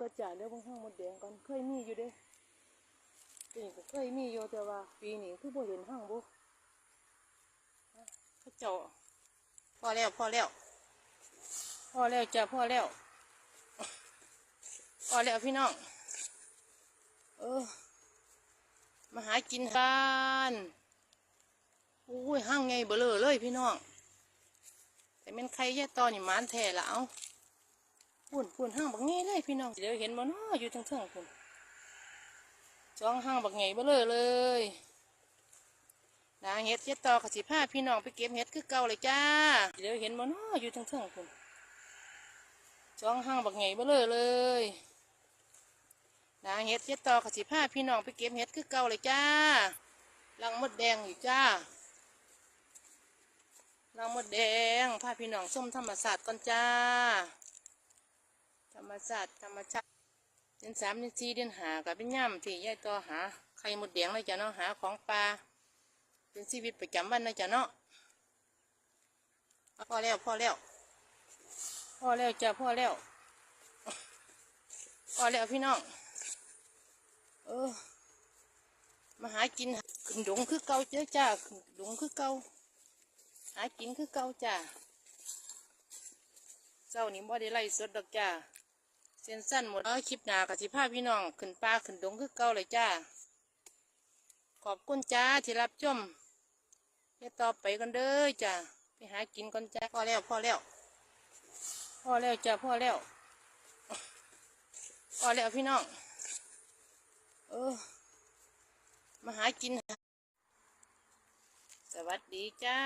ก็จ่าเดี๋ยวเบิ่งห้างมดแดงก่อนเคยมีอยู่เด้ปีนี้ก็เคยมีอยู่แต่ว่า ปีนี้คือบ่เห็นห้างบ่เขาเจ้าพอแล้วพอแล้วพอแล้วจ้ะพอแล้วพอแล้วพี่น้องเออมาหากินกันโอ้ยห้างไงเบลอเลยพี่น้องแต่เป็นใครแย่ตอนนี่มานแท้ละเอา ปุ่นปุ่นห้างบักไงเลยพี่น้องเดี๋ยวเห็นบ่เนาะอยู่ทั้งเทิงๆปุ่นจ้องห้างบักไงเบลอเลยนางเฮ็ดแย่ต่อกับสิพาพี่น้องไปเก็บเฮ็ดคือเก่าเลยจ้าเดี๋ยวเห็นบ่เนาะอยู่ทั้งเทิงๆปุ่นจ้องห้างบักไงเบลอเลยนางเฮ็ดแย่ต่อกับสิพาพี่น้องไปเก็บเฮ็ดคือเก่าเลยจ้าลังมดแดงอยู่จ้านางมดแดงพาพี่น้องส้มธรรมศาสตร์ก่อนจ้า รรมศาตร์ธรรมชาติเดือนสามเดือนสี่เดือนหากับเป็นย่ำที่ยายต่อหาไข่มดแดงเลยจ้ะเนาะหาของปลาเป็นชีวิตประจำวันนะจ้ะเนาะพ่อแล้วพ่อแล้วพ่อแล้วจ้ะพ่อแล้วพ่อแล้วพี่น้องเออมาหากินขึ้นดงคือเก่าเจ้าจ้าขึ้นดงคือเก่าหากินคือเก่าจ้าเจ้านี่บ่ได้ไล่สดดอกจ้า ส้นสั้นหมดเออคลิปหน้ากับสิพาพี่น้อง ขึ้นป่าขึ้นดงคือเก่าเลยจ้า ขอบคุณจ้าที่รับชมอย่าต่อไปกันเด้อจ้าไปหากินก่อนจ้าพอแล้วพอแล้วพอแล้วจ้ะพอแล้วพอแล้วพี่น้อง เออ มาหากิน สวัสดีจ้า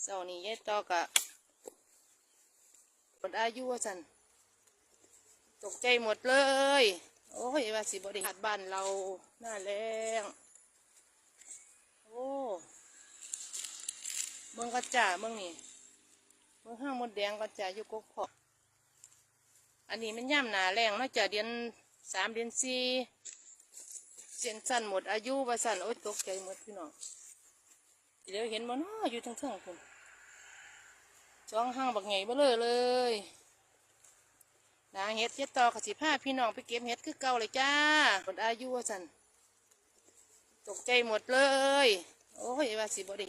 เสาร์นี้ยายต่อกะหม ดอายุว่าสันตกใจหมดเลย โอ้ยว่าสิบริหารบ้านเราหน้าแรงโอ้เมืองกระจ่าเมืองนี่เมืองห้างมดแดงกระจ่าอยู่กกพอกอันนี้มันย่ำหนาแรงนาะจ้ะเดือนสามเดือนสี่เส้นสั้นหมดอายุว่าสั้นโอ้ยตกใจหมดพี่น้องเดี๋ยวเห็นมันอ้ออยู่ทั้งเทิงคุณ จ้องห้างบักไงเบ้อเลยเลยนางเฮ็ดเฮ็ดต่อกับสิผ้าพี่น้องไปเก็บเฮ็ดคือเก่าเลยจ้าหมดอายุว่าสันตกใจหมดเลย โอ้ยว่าสิบด้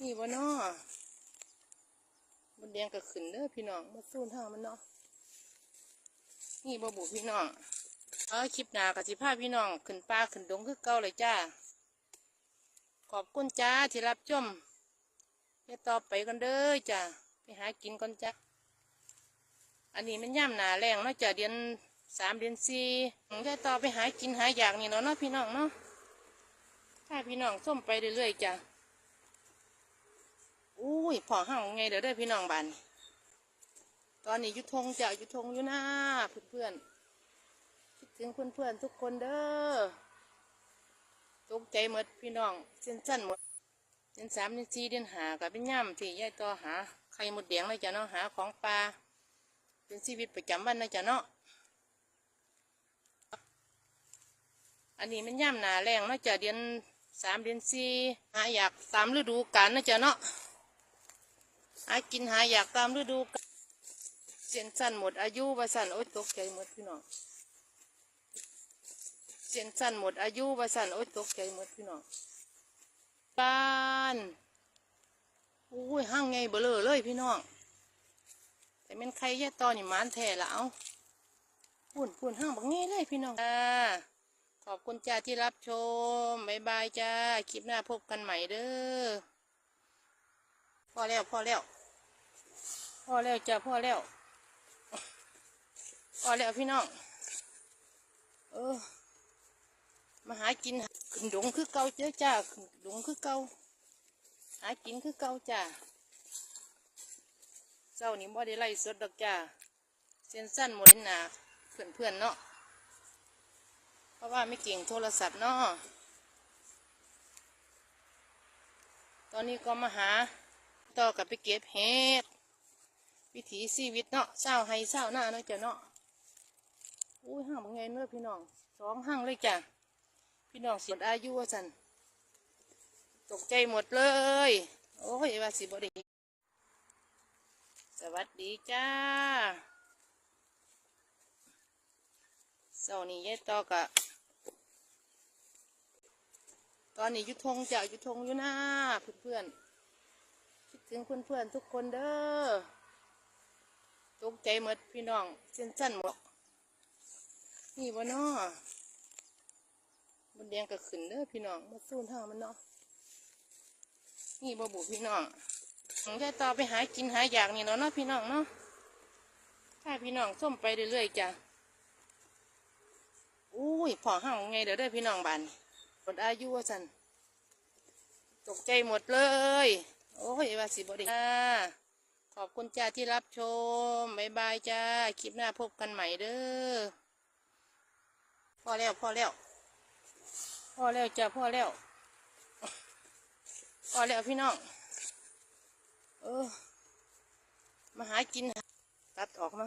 นี่บ่นอมันแดงก็ขึ้นเด้อพี่น้องมาสู้ทางมันเนาะนี่บ่บุพี่น้องเออคลิปหนากับสิพาพี่น้องขึ้นป่าขึ้นดงคือเก่าเลยจ้า ขอบคุณจ้าที่รับชม อย่าต่อไปกันเด้อจ้าไปหากินก่อนจ้าอันนี้มันย่ำหนาแรงเนาะจ้าเดือนสามเดือนสี่อย่ต่อไปหากินหาอยากนี่เนาะเนาะพี่น้องเนาะถ้าพี่น้องส้มไปเรื่อยๆจ้าอุ้ยพอห้างไงเดี๋ยวได้พี่น้องบานตอนนี้ยุทงจ้ะยุทงอยู่หน้าเพื่อนๆคิดถึงเพื่อนๆทุกคนเด้อตกใจหมดพี่น้องเส้นสั้นหมด เดือนสามเดือนสี่เดือนหากับเป็นย่ำที่ยายต่อหาไข่มดแดงเลยจ้ะเนาะหาของปลาเป็นชีวิตประจำวันนะจ้ะเนาะอันนี้มันย่ำหนาแรงเนาะจ้ะเดือนสามเดือนสี่หาอยากตามฤดูกาลนะจ้ะเนาะหากินหาอยากตามฤดูกาลเส้นสั้นหมดอายุว่าสั้นโอ๊ยตกใจหมดพี่น้องเส้นสั้นหมดอายุว่าสั้นโอ๊ยตกใจหมดพี่น้อง บ้านอุ้ยห้างไงเบลอเลยพี่น้องแต่เป็นใครแย่ตอนนี่มานแท้ละเอาปุ่นปุ่นห้างบักงี้เลยพี่น้องจ้าขอบคุณจ้าที่รับชมบายบายจ้า คลิปหน้าพบกันใหม่เด้อพอแล้วพอแล้วพอแล้วจ้ะพอแล้วพอแล้วพี่น้องเออ มาหากินขึ้นดงคือเก่าเจ้าจ้าขึ้นดงคือเก่าหากินคือเก่าจ้าเจ้านี่บ่ได้ไล่สดดอกจ้าเส้นสั้นหมดหนาเพื่อนเพื่อนเนาะเพราะว่าไม่เก่งโทรศัพท์เนาะตอนนี้ก็มาหาต่อกับไปเก็บเห็ดวิถีชีวิตเนาะเศร้าให้เศร้าหน้าเนาะจ้ะเนาะอุ้ยห้างบางไงเนื้อพี่น้องสองห้างเลยจ้ะ พี่น้องสิหมดอายุว่าสันตกใจหมดเลย โอ้ยว่าสิบดีสวัสดีจ้าเสาร์นี้ยายต่อกะตอนนี้ยุทงจะยุทงอยู่นะเพื่อนๆคิดถึงเพื่อนๆทุกคนเด้อตกใจหมดพี่น้องเส้นสั้นหมดนี่วะเนาะ มันแดงก็ขึ้นเด้อพี่น้องมาสู้ท่ามันเนาะนี่บ่บุพี่น้องผมจะต่อไปหากินหาอยากนี่เนาะเนาะพี่น้องเนาะถ้าพี่น้องส้มไปเรื่อยๆจ้ะอุ้ยพอห้างไงเด้อเด้พี่น้องบานหมดอายุว่าสันตกใจหมดเลย โอ้ยว่าสิบดีขอบคุณจ้าที่รับชมบายบายจ้า คลิปหน้าพบกันใหม่เด้อพอแล้วพอแล้ว พ่อแล้วจ้าพอแล้วพ่อแล้วพี่น้อง เออ มาหากินตัดออกมา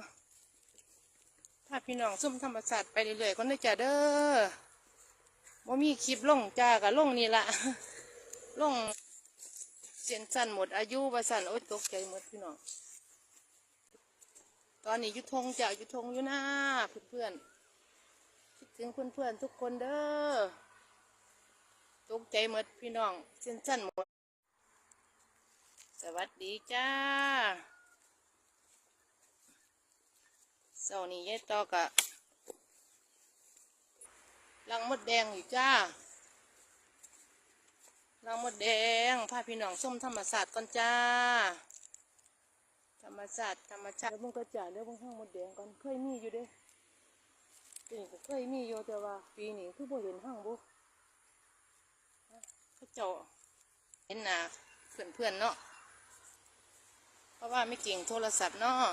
ถ้าพี่น้องซุ่มธรรมศาสตร์ไปเรื่อยๆก็ได้จ้าเด้อว่ามีคลิปลงจ้ากับลงนี่ละลงเสียนสั้นหมดอายุว่าสั้นโอ๊ยตกใจหมดพี่น้อง ตอนนี้ยุทงจ้ายุทงอยู่นะเพื่อนๆคิดถึงเพื่อนๆทุกคนเด้อ ตกใจหมดพี่น้องเสียนสั้นหมด สวัสดีจ้าเสาร์นี้ยายต่อกะลังมดแดงอยู่จ้าลังมดแดงพาพี่น้องส้มธรรมศาสตร์ก่อนจ้า ธรรมศาสตร์ธรรมชาติเดี๋ยวมึงก็จ่ายเดี๋ยวมึงห้างมดแดงก่อนเคยมีอยู่เด้ปีนี้ก็เคยมีอยู่แต่ว่า ปีนี้คือบ่เห็นห้างบุ เจ้าเห็นหน้าเพื่อนเพื่อนๆเนาะเพราะว่าไม่เก่งโทรศัพท์เนาะ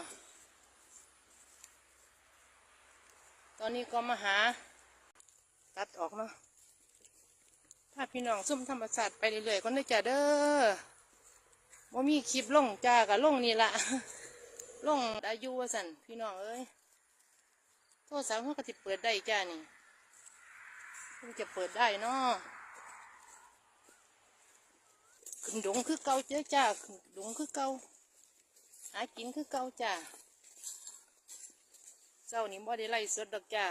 ตอนนี้ก็มาหา ตัดออกเนาะถ้าพี่น้องซุ่มธรรมศาสตร์ไปเรื่อยๆก็ได้อจ้าเด้อว่ามีคลิปลงจ้ากับลงนี่ละลงอายุวสันพี่น้องเอ้ยโทรศัพท์เขาก็ติเปิดได้จ้านี่เพิ่งจะเปิดได้เนาะ ขึ้นดงคือเก่าเจ้าจ้าขึ้นดงคือเก่าหากินคือเก่าจ้าเจ้านี่บ่ได้ไล่สดดอกจ้า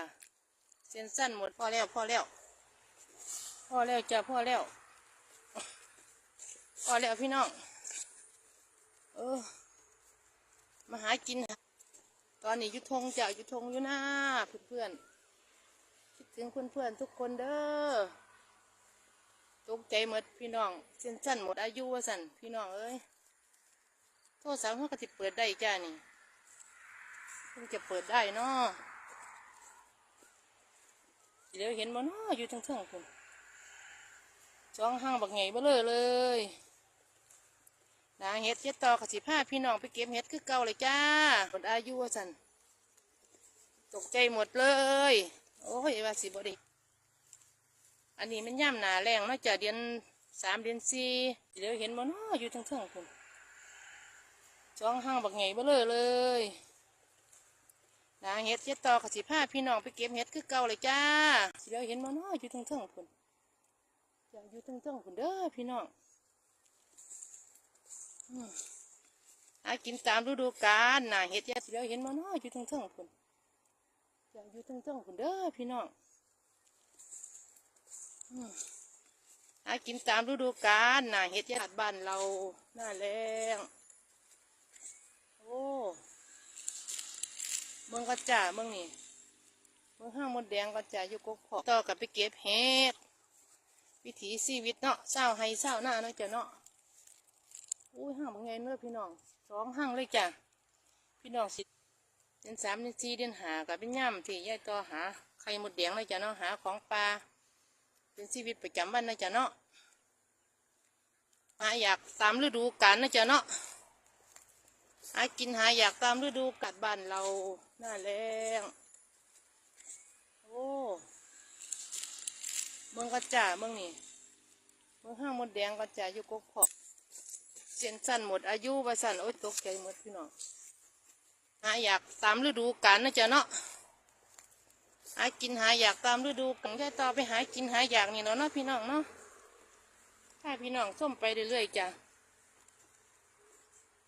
เส้นสั้นหมดพอแล้วพอแล้วพอแล้วจ้าพอแล้วพอแล้วพี่น้องเออมาหากินตอนนี้ยุทงจ้ะอยุทงอยู่นะเพื่อนๆคิดถึงเพื่อนๆทุกคนเด้อ กใจหมดพี่น้องเส้นสั้นหมดอายุว่าสั่นพี่น้องเอ้ยโทรศัพท์เขาก็ติเปิดได้จ้านี่เพิ่งจะเปิดได้เนาะเดี๋ยวเห็นบ่เนาะอยู่ทั้งเทิงคุณจ้องห้างบักไงเบ้อเลยเลยนางเฮ็ดเจ็ดต่อขสิผ้าพี่น้องไปเก็บเฮ็ดคือเก่าเลยจ้าหมดอายุว่าสันตกใจหมดเลย โอ้ยว่าสิบ่ด้ อันนี้มันย่ำหนาแรงนาะจะเดือนสามเดือนสี่เดี๋ยวเห็นบ่เนาะอยู่ทั้งเทิงคุณจ้องห้างบักไงบ้อเลยเลยนางเฮ็ดเจ็ดต่อขสิผ้าพี่น้องไปเก็บเฮ็ดคือเก่าเลยจ้าสิเราเห็นมาน้ออยู่ทั้งเทิงพุ่นจ้าอยู่ทั้งเทิงพุ่นเด้อพี่น้องอืมหากินตามฤดูกาลนาเฮ็ดเจ็ดสิเราเห็นมาน้ออยู่ทั้งเทิงพุ่นจ้าอยู่ทั้งเทิงพุ่นเด้อพี่น้อง หากินตามฤดูกาลนางเฮ็ดเจ็ดบ้านเราหน้าแรงโอ้เมืองก็จ่าเมืองนี่เมืองห้างมดแดงก็จ่าอยู่กกพอกต่อกับไปเก็บเห็ดวิถีชีวิตเนาะเศร้าให้เศร้าหน้าเนาะจ้ะเนาะอุ้ยห้างเป็นไงเนื้อพี่น้องสองห้างเลยจ้ะพี่น้องสิเดือนสามเดือนสี่เดือนหากับเป็นย่ำที่ยายต่อหาไข่มดแดงเลยจ้ะเนาะหาของปลา เป็นชีวิตประจำวันนะจ้ะเนาะหาอยากตามฤดูกาลนะจ้ะเนาะหากินหาอยากตามฤดูกัดบ้านเราหน้าแรงโอ้เมืองกระจ่าเมืองนี่เมืองห้างมดแดงกระจ่าอยู่กกพอกเส้นสั้นหมดอายุว่าสั้นโอ๊ยตกใจหมดพี่น้องหาอยากตามฤดูกาลนะจ๊ะเนาะ หากินหาอยากตามฤดูกาลแค่ต่อไปหากินหาอยากนี่เนาะเนาะพี่น้องเนาะถ้าพี่น้องส้มไปเรื่อยๆจ้ะ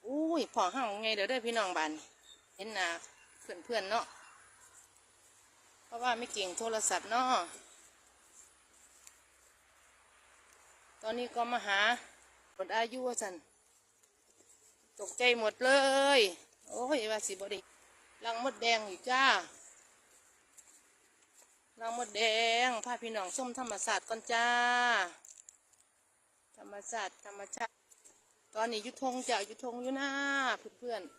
อุ้ยพอห้างไงเดี๋ยวได้พี่น้องบานเห็นน้าเพื่อนเพื่อนๆเนาะเพราะว่าไม่เก่งโทรศัพท์เนาะตอนนี้ก็มาหาหมดอายุว่าสันตกใจหมดเลย โอ้ยว่าสิบดีลังมดแดงอยู่จ้า น้องมดแดงพาพี่น้องส้มธรรมศาสตร์ก่อนจ้า ธรรมศาสตร์ธรรมชาติตอนนี้ยุทงจะอยุทงอยู่หน้าเพื่อนๆ